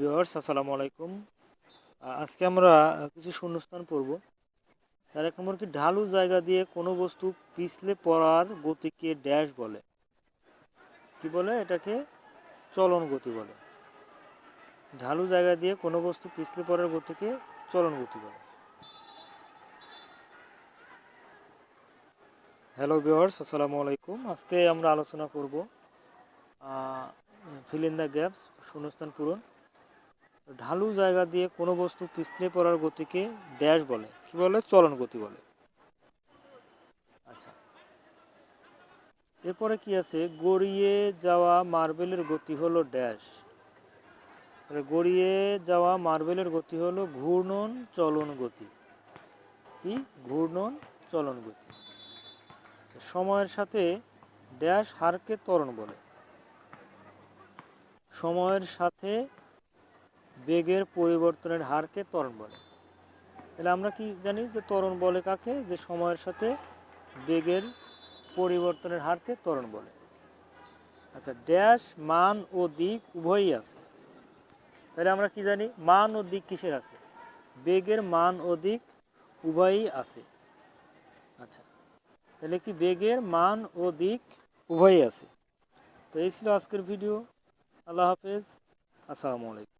Viewers, আসসালামু আলাইকুম। আজকে আমরা কিছু শূন্যস্থান পড়ব। তার এক নম্বর কি, ঢালু জায়গা দিয়ে কোনো বস্তু পিছলে পড়ার গতিকে ড্যাশ বলে। কি বলে? এটাকে চলন গতি বলে। ঢালু জায়গা দিয়ে কোনো বস্তু পিছলে পড়ার গতিকে চলন গতি বলে। হ্যালো ভিউয়ার্স, আসসালামু আলাইকুম। আজকে আমরা আলোচনা করব ফিল ইন দ্য গ্যাপস শূন্যস্থান পূরণ। ঢালু জায়গা দিয়ে কোনো বস্তু পিছলে পড়ার গতিকে ড্যাশ বলে। কি বলে? চলন গতি বলে। আচ্ছা। এরপরে কি আছে? গড়িয়ে যাওয়া মার্বেলের গতি হলো ড্যাশ গড়িয়ে যাওয়া মার্বেলের গতি হলো ঘূর্ণন চলন গতি। কি? ঘূর্ণন চলন গতি। আচ্ছা, সময়ের সাথে ড্যাশ হারকে ত্বরণ বলে। সময়ের সাথে বেগের পরিবর্তনের হারকে ত্বরণ বলে। তাহলে আমরা কি জানি যে ত্বরণ বলে কাকে? যে সময়ের সাথে বেগের পরিবর্তনের হারকে ত্বরণ বলে। আচ্ছা ড্যাশ, মান ও দিক উভয়ই আছে। তাহলে আমরা কি জানি? মান ও দিক কিসের আছে? বেগের মান ও দিক উভয়ই আছে। আচ্ছা তাহলে কি বেগের মান ও দিক উভয়ই আছে? তো এই ছিল আজকের ভিডিও। আল্লাহ হাফেজ। আসসালামু আলাইকুম।